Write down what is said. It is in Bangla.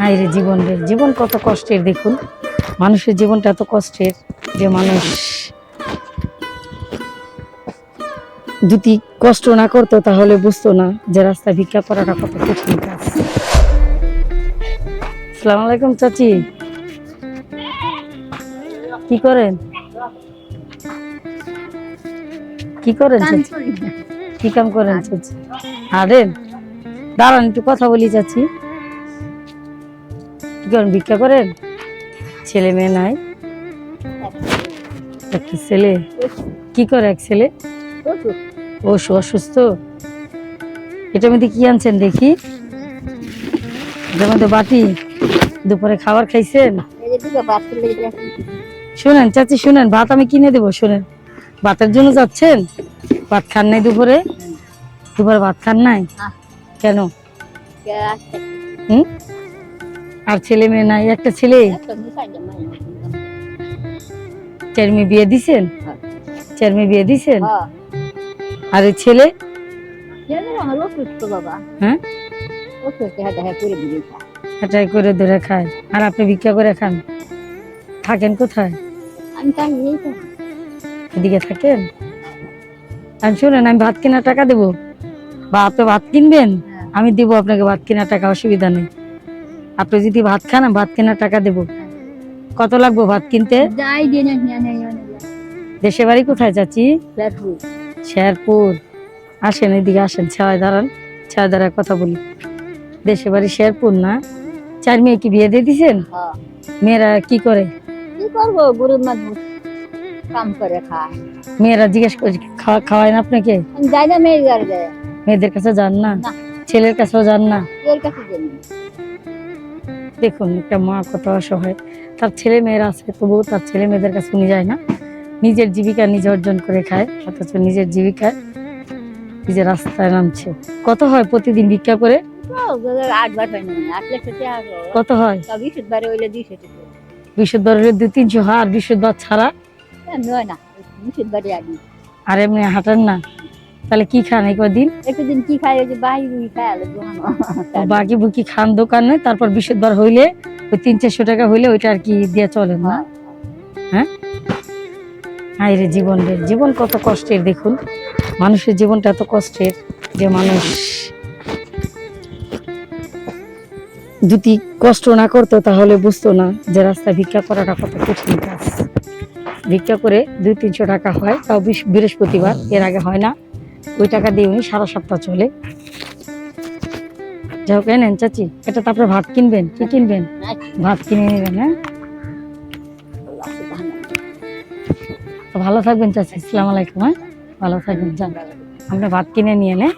হাই রে জীবন রে জীবন কত কষ্টের দেখুন। মানুষের জীবনটা এত কষ্টের যে মানুষ যদি কষ্ট না করতো তাহলে বুঝতো না যে রাস্তা ভিক্ষা করাটা কত কঠিন কাজ। সালাম আলাইকুম চাচি। কি করেন? কি করেন কি কাম করেন চাচি? হারেন দাঁড়ান একটু কথা বলি চাচি। কি করেন, ভিক্ষা করেন? ছেলে মেয়ে নাই। একটা ছেলে? কি করে এক ছেলে? ও অসুস্থ? এটার মধ্যে কি আনছেন দেখি? এটার বাটি? দুপুরে খাবার খাইছেন? শুনেন, চাচি শুনেন, ভাত আমি কিনে দেবো, শুনেন। ভাতের জন্য যাচ্ছেন? ভাত খান নাই দুপুরে? দুপুরে ভাত খান নাই? কেন? হুম? আর ছেলে মেয়ে নাই একটা ছেলে। চার মেয়ে বিয়ে দিছেন? হ্যাঁ। চার মেয়ে বিয়ে দিছেন আর এই ছেলে হ্যাঁ? এটাই করে ধরে খায়। আর আপনি ভিক্ষা করে খান? থাকেন কোথায়? এদিকে থাকেন? আর শুনেন আমি ভাত কেনার টাকা দেবো? বা আপনি ভাত কিনবেন? হ্যাঁ। আমি দিব আপনাকে ভাত কেনার টাকা অসুবিধা নেই। আপনি যদি ভাত খান ভাত কেনার টাকা দেব। কত লাগবে ভাত কিনতে? দেশে বাড়ি কোথায় চাচি শেরপুর। আসেন এদিকে আসেন ছায় দাঁড়ান ছায় দাঁড়ায় কথা বলি। দেশে বাড়ি শেরপুর না? চার মেয়ে কি বিয়ে দিয়ে দিছেন? মেয়েরা কি করে? কি করব গরুর মানুষ কাম করে খায়। মেয়েরা জিজ্ঞেস করে খাওয়ায় না আপনাকে? যাই না মেয়ের মেয়েদের কাছে যান না। ছেলের কাছেও যান না? কাছে না। দেখুন একটা মা কত অসহায়। তার ছেলে মেয়েরা আছে তবুও তার ছেলে মেয়েদের কাছে উনি যায় না। নিজের জীবিকা নিজে অর্জন করে খায় অথচ নিজের জীবিকায় নিজের রাস্তায় নামছে। কত হয় প্রতিদিন ভিক্ষা করে? কত হয়? তা বারে হইলে দুই তিনশো হয় আর ছাড়া? আর এমনি হাঁটান না? তাহলে কি খান এই কদিন? একটু দিন কি খাই? ওই যে বাহি বুহি খাই আলো বাকি বুকি খান দোকানে তারপর বিশুদ্ধ হইলে ওই তিন চারশো টাকা হইলে ওইটা আর কি দিয়ে চলে না? হাই রে জীবন রে জীবন কত কষ্টের দেখুন। মানুষের জীবনটা এত কষ্টের যে মানুষ যদি কষ্ট না করতো তাহলে বুঝতো না যে রাস্তা ভিক্ষা করাটা কত কঠিন কাজ। ভিক্ষা করে দুই তিনশো টাকা হয় তাও বৃহস্পতিবার এর আগে হয় না। ওই টাকা দিয়ে উনি সারা সপ্তাহ চলে। যাই হোক চাচি, এটা তারপরে ভাত কিনবেন, কি কিনবেন? ভাত কিনে নেবেন হ্যাঁ? ভালো থাকবেন চাচি, আসসালাম আলাইকুম হ্যাঁ? ভালো থাকবেন, যান। আমরা ভাত কিনে নিয়ে নে